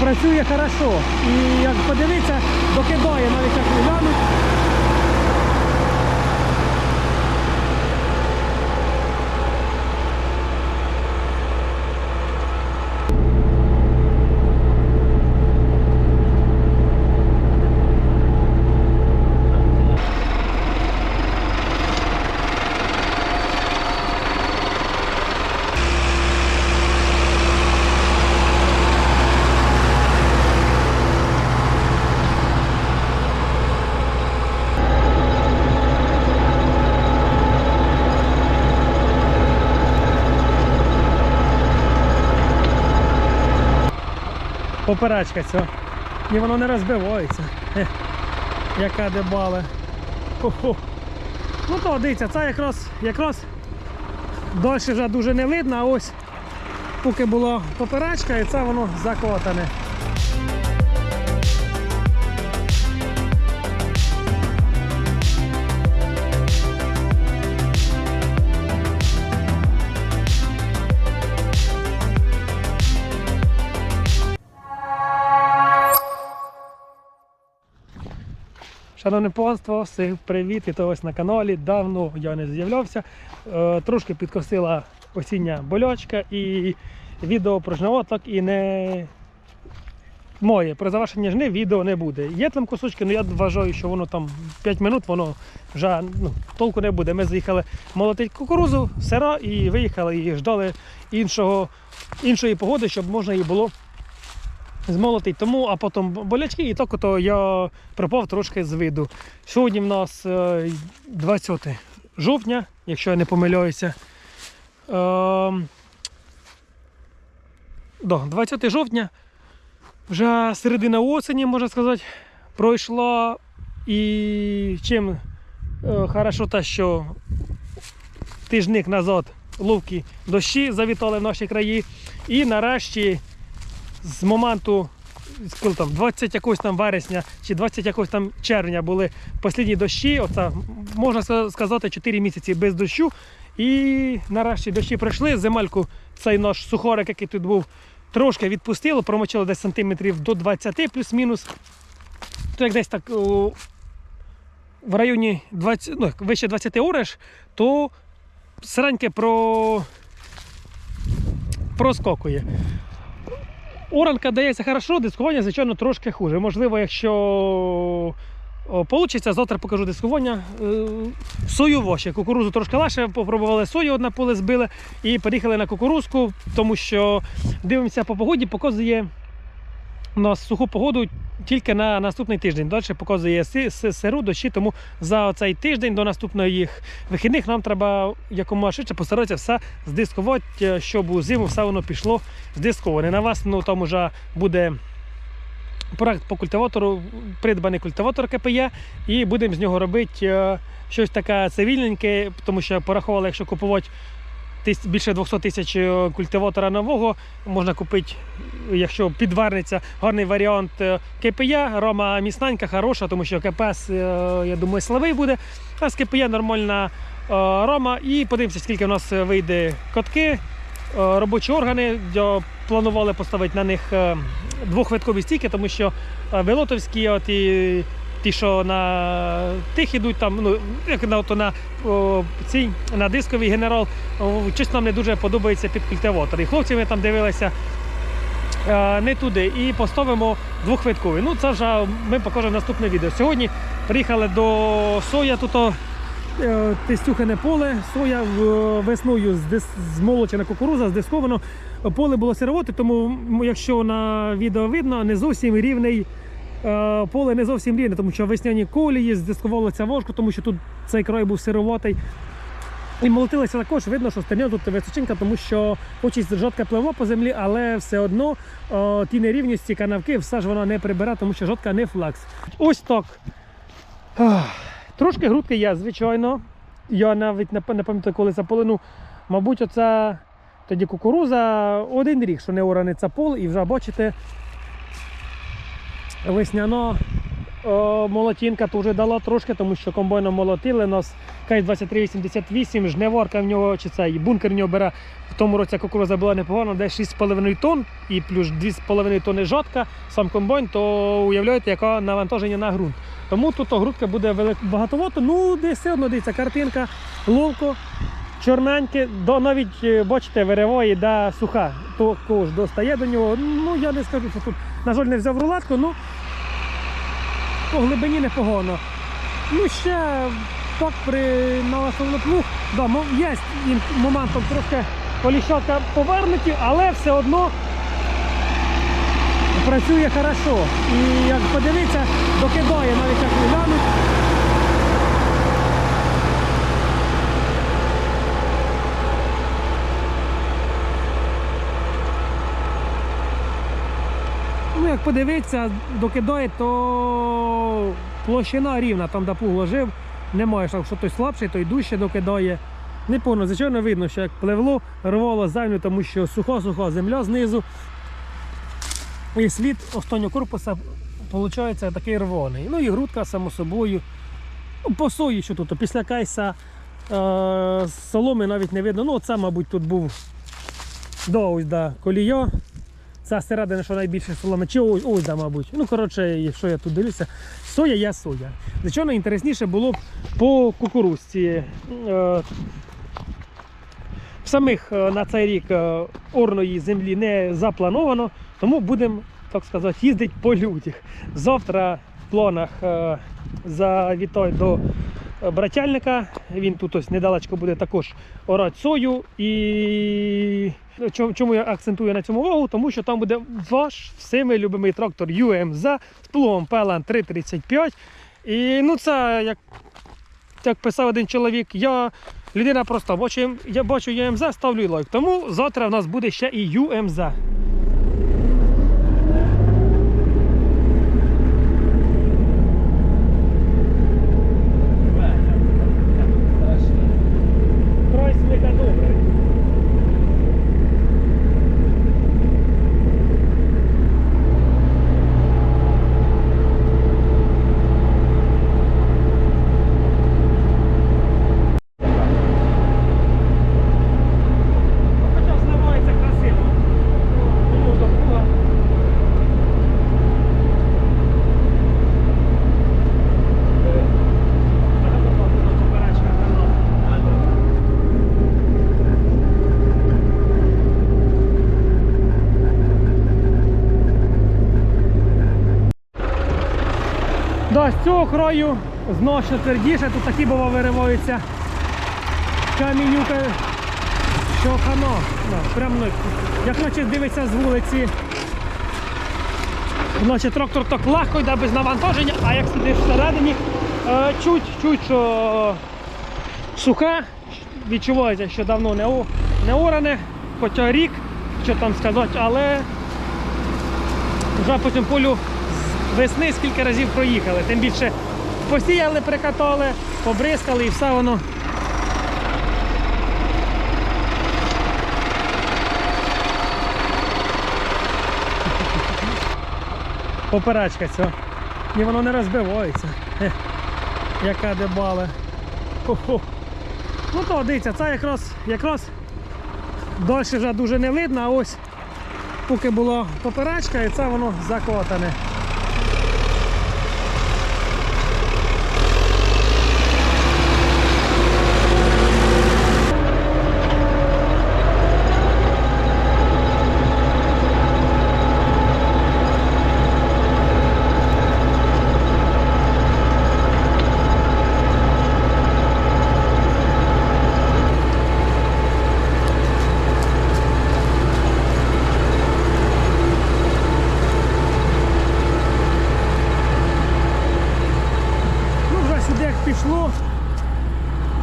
працює хорошо. І як подивитися, докидає навіть як глянуть. Поперечка ця. І воно не розбивається. Яка дебале. Хо-хо. Ну то дивіться, це якраз, якраз далі вже дуже не видно, а ось поки була поперечка і це воно закотане. Шановне панство, всіх привіт! І то ось на каналі. Давно я не з'являвся. Е, трошки підкосила осіння болячка і відео про жниво так і не моє. Про завершення жни відео не буде. Є там кусочки, але я вважаю, що воно там 5 минут, воно вже ну, толку не буде. Ми заїхали молотити кукурузу, сира і виїхали і ждали іншого, іншої погоди, щоб можна її було змолотий. Тому, а потім болячки, і так ото я пропав трошки з виду. Сьогодні в нас е, 20 жовтня, якщо я не помиляюся. Ем, да, 20 жовтня, вже середина осені, можна сказати, пройшла. І чим е, хорошо те, що тижник назад ловкі дощі завітали в наші краї. І нарешті з моменту коли там 20 якогось там вересня чи 20 якогось там червня були останні дощі. Оце можна сказати 4 місяці без дощу. І нарешті дощі пройшли. Земельку цей наш сухорик, який тут був, трошки відпустило, промочило десь сантиметрів до 20 плюс-мінус. То як десь так о, в районі 20, ну, вище 20 ореш, то сереньке про... проскокує. Оранка дається хорошо, дискування, звичайно, трошки хуже. Можливо, якщо вийде, завтра покажу дискування. Сою Союво кукурузу трошки лаше, попробували сою, одне поле збили і переїхали на кукурузку, тому що дивимося по погоді, показує у нас суху погоду тільки на наступний тиждень. Далі показує си- си- сиру, дощі, тому за цей тиждень до наступних вихідних нам треба якомога швидше постаратися все здискувати, е, щоб у зиму все воно пішло здисковане. На вас ну, там вже буде проект по культиватору, придбаний культиватор КПЄ, і будемо з нього робити е, щось таке цивільненьке, тому що порахували, якщо купувати більше 200 тисяч е, культиватора нового, можна купити, якщо підвернеться гарний варіант е, КПЄ, рома міцненька, хороша, тому що КПС, е, я думаю, слабий буде. А з КПЄ нормальна рома. І подивимося, скільки в нас вийде котки, робочі органи. Планували поставити на них двохвиткові стійки, тому що велотовські, от і ті, що на тих ідуть, там, ну, як на, ото на, о, цій, на дисковий генерал, о, щось нам не дуже подобається під культиватор. І хлопці ми там дивилися е, не туди і поставимо двохвитковий. Ну, це вже ми покажемо наступне відео. Сьогодні приїхали до соя, тут е, тестюхане поле, соя в- весною здис- змолочена кукуруза, здисковано. Поле було сировоте, тому якщо на відео видно, не зовсім рівний. Е, Поле не зовсім рівне, тому що весняні колії здискувалося важко, тому що тут цей край був сироватий. І молотилися також, видно, що стерня тут височинка, тому що хоч і жодка пливла по землі, але все одно о, ті нерівності, канавки, все ж вона не прибере, тому що жодка не флакс. Ось так. Трошки грудки є, звичайно. Я навіть не пам'ятаю, коли заполину. Мабуть, оце тоді кукуруза один рік, що не ораний це пол, і вже бачите, весняно. О, молотінка теж дала трошки, тому що комбайном молотили. Нас КС 2388, жневорка в нього чи цей бункер в нього бере. В тому році кукуруза була непогана, десь 6,5 тонн і плюс 2,5 тонни жодка, сам комбайн, то уявляєте, яке навантаження на ґрунт. Тому тут грудка буде велик... багатовато, ну десь все одно дивіться, картинка, ловко, чорненьке, до навіть е, бачите, вириває, да, суха, то кож достає до нього. Ну я не скажу, що тут, на жаль, не взяв рулетку, ну по глибині непогано. Ну ще так при налаштованому плуг, да, є моментом трошки поліщатка повернуті, але все одно працює хорошо. І як подивитися, докидає навіть як глянуть. Подивитися, докидає, то площина рівна, там де плуг ложив, немає, що той слабший, той дужче докидає. Не повно, звичайно, видно, що як пливло, рвало землю, тому що суха-суха земля знизу. І слід останнього корпуса виходить такий рваний. Ну і грудка, само собою. Ну, по сої, що тут, після кайса е, соломи навіть не видно. Ну, це, мабуть, тут був до ось да, колія. Це середина, що найбільше соломи. Чи ось, ось да, мабуть. Ну, коротше, якщо я тут дивлюся, соя є соя. Звичайно, інтересніше було б по кукурузці. Е, самих е, на цей рік е, орної землі не заплановано, тому будемо, так сказати, їздити по людях. Завтра в планах завітаю до брательника. Він тут ось недалечко буде також орати сою. І чому, чому я акцентую на цьому увагу? Тому що там буде ваш всеми любимий трактор UMZ з плугом PLN 335. І ну це як як писав один чоловік, я людина проста, бачу, я бачу ЮМЗ, ставлю лайк. Тому завтра в нас буде ще і ЮМЗ. Край сміха добре. Хоча знімається красиво. Ну, до плуга. А там от, от, от, поперечка, канал. Да, з цього краю значно твердіше, тут такі бува вириваються камінюка, що хано. Да, прям, ну, як наче дивиться з вулиці. Наче трактор так легко йде без навантаження, а як сидиш всередині, е, чуть, чуть, що сухе, відчувається, що давно не, о- не оране, хоча рік, що там сказати, але вже по цьому полю весни скільки разів проїхали. Тим більше посіяли, прикатали, побризкали і все воно. Поперечка ця. І воно не розбивається. Яка дебале. Ну то дивіться, це якраз, якраз далі вже дуже не видно, а ось поки була поперечка і це воно закотане. Ну, вже сюди як пішло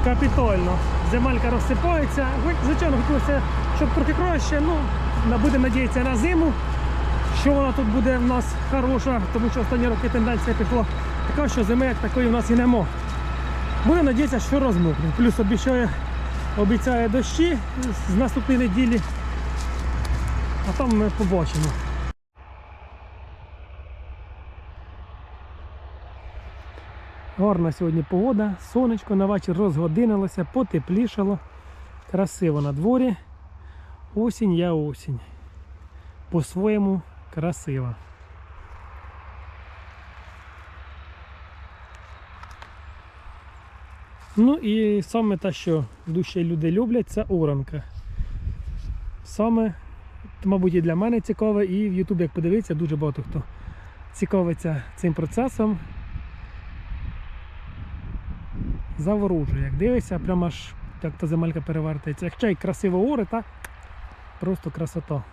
капітально. Земелька розсипається. Звичайно, хотілося, щоб трохи краще. Ну, будемо надіятися на зиму, що вона тут буде в нас хороша, тому що останні роки тенденція пішла така, що зими як такої в нас і нема. Будемо надіятися, що розмокне. Плюс обіцяє, обіцяє дощі з наступної неділі. А там ми побачимо. Гарна сьогодні погода, сонечко на вечір розгодинилося, потеплішало. Красиво на дворі. Осінь я осінь. По-своєму красива. Ну і саме те, що дужче люди люблять, це оранка. Саме, мабуть, і для мене цікаве, і в Ютубі, як подивитися, дуже багато хто цікавиться цим процесом. Заворожує. Як дивишся, прямо аж як та земелька перевертається. Якщо й красиво оре, так просто красота.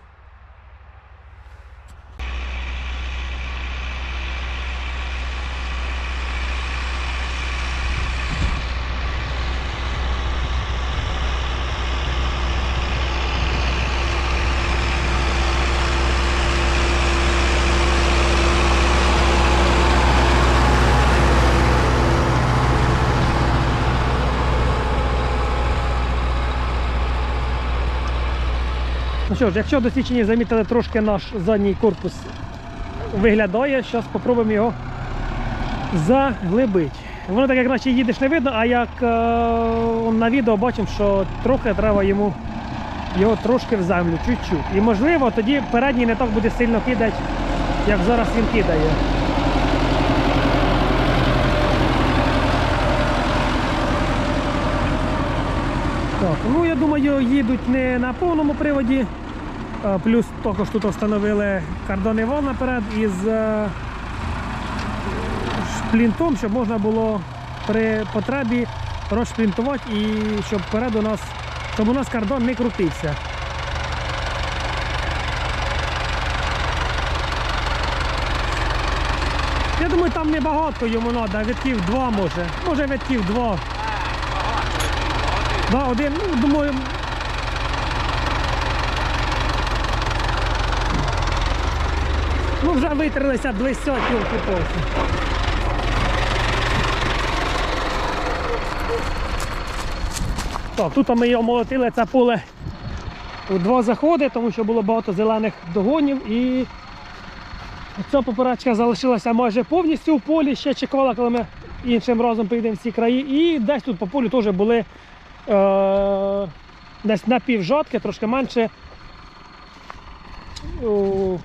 Що ж, якщо досвідчені замітили трошки наш задній корпус виглядає, зараз спробуємо його заглибити. Воно так як наче їдеш не видно, а як е, на відео бачимо, що трохи треба йому його трошки в землю, чуть-чуть. І можливо тоді передній не так буде сильно кидати, як зараз він кидає. Так, ну я думаю, їдуть не на повному приводі. Плюс також тут встановили кордонний вал наперед із е, шплінтом, щоб можна було при потребі розшплінтувати і щоб вперед у нас, щоб у нас кордон не крутився. Я думаю, там небагато йому треба, витків два може. Може витків два. Да, один, ну, думаю. Вже витерлися близько повні. Так, тут ми його молотили, це поле у два заходи, тому що було багато зелених догонів і ця поперечка залишилася майже повністю в полі, ще чекала, коли ми іншим разом прийдемо в ці краї. І десь тут по полю теж були е, десь напівжатки, трошки менше.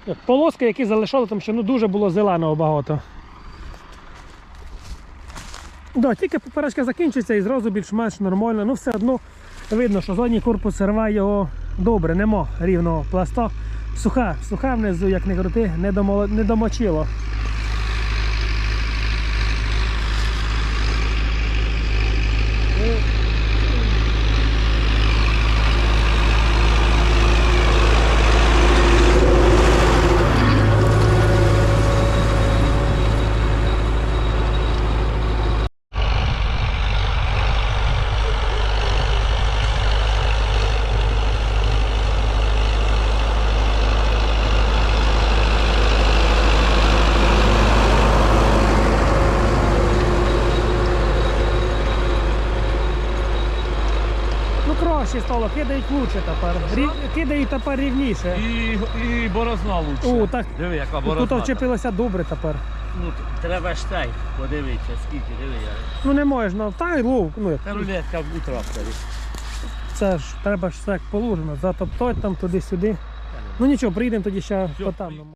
Як полоски, які залишали, тому що ну, дуже було зеленого багато. Да, тільки поперечка закінчиться і зразу більш-менш нормально. Ну все одно видно, що задній корпус рває його добре, нема рівного пласта. Суха, суха внизу, як не крути, не домочило. Краще стало, кидають лучше тепер. Рі... Кидають тепер рівніше. І, і борозна лучше. О, так. Диви, яка Тут вчепилося добре тепер. Ну, треба ж цей, подивитися, скільки, диви. я. Ну не можна, та й лов, ну як, Та рулетка у тракторі. це ж треба ж все як положено, затоптати там туди-сюди. Ну нічого, приїдемо тоді ще Всьо, по там.